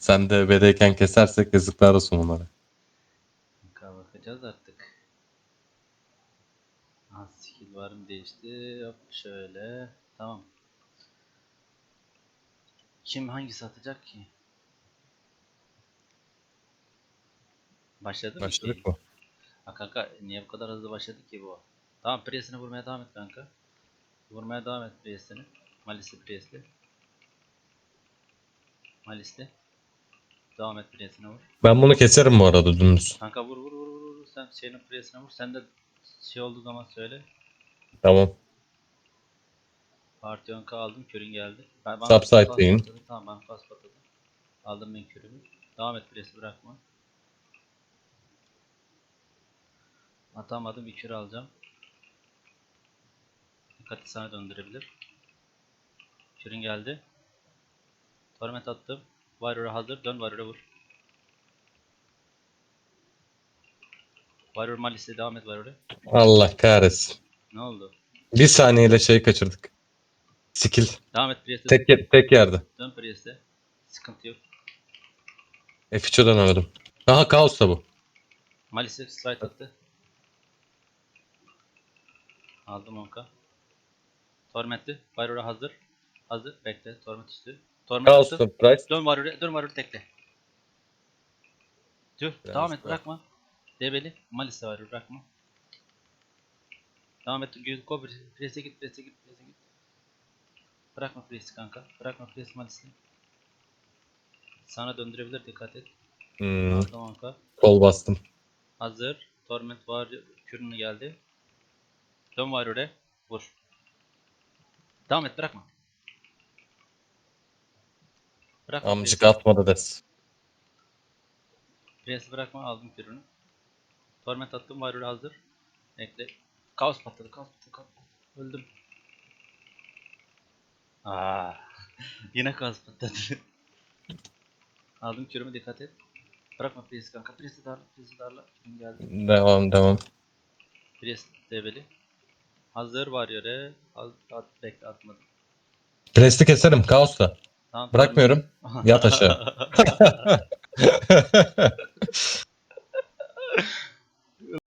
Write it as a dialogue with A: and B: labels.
A: Sen de bedeyken kesersek yazıklar olsun onlara.
B: Bakacağız artık. Ha skill var mı değişti. Hop şöyle. Tamam. Kim hangisi atacak ki? Başladı mı
A: Başladık mı?
B: Ha kanka niye bu kadar hızlı başladı ki bu? Tamam Priest'ini vurmaya devam et kanka. Vurmaya devam et Priest'ini. Malisli Priest'li. Malisli. Devam et Priest'ine vur.
A: Ben bunu keserim bu arada dümdüz.
B: Kanka vur vur vur vur vur. Sen şeyin Priest'ine vur. Sen de şey olduğu zaman söyle.
A: Tamam.
B: Parti ön aldım. Körün geldi. Ben, bana
A: Subside
B: pas
A: deyin.
B: patladı. Tamam ben pas patladım. Aldım ben körümü. Devam et Priest'i bırakma. Atamadım bir kür alacağım. Dikkati sana döndürebilir. Kürün geldi. Torment attım. Warrior'a hazır. Dön Warrior'a vur. Warrior Malis'e devam et Warrior'a.
A: Allah kahretsin.
B: Ne oldu?
A: Bir saniyeyle şey kaçırdık. Skill.
B: Devam et Priest'e.
A: Tek, ye- tek yerde.
B: Dön Priest'e. Sıkıntı yok.
A: F3'e dönemedim. Aha kaos da bu.
B: Malis'e slide attı. Aldım onka. Torment'ti. Warrior'a hazır. Hazır. Bekle. Torment üstü. Torment
A: Kaos
B: attı.
A: surprise.
B: Dön Warrior'a. Dön Warrior'ı tekle. Dur.
A: Biraz
B: Devam et. Bırakma. Debeli. Malis'e Warrior bırakma. Devam et. Göz go. Press'e git. Press'e git. Press'e git. Bırakma Press'i kanka. Bırakma Press Malis'i. Sana döndürebilir. Dikkat et.
A: Hmm,
B: onka.
A: kol bastım.
B: Hazır. Torment var. Kürünü geldi. Dön var oraya. Vur. Devam et bırakma. Bırakma.
A: Amcık
B: Presi.
A: atmadı des.
B: Presi bırakma. Aldım kürünü. Torment attım. Var oraya hazır. Bekle. Kaos patladı. Kaos patladı. Kaos patladı. Öldüm. Aa, yine kaos patladı. Aldım kürümü dikkat et. Bırakma presi kanka. Presi darla. Presi darla. Kürün geldi.
A: Devam devam.
B: Priest develi. Hazır var yere. Az, at, bekle atmadım.
A: Presti keserim kaosla.
B: Tamam,
A: Bırakmıyorum. Yat aşağı.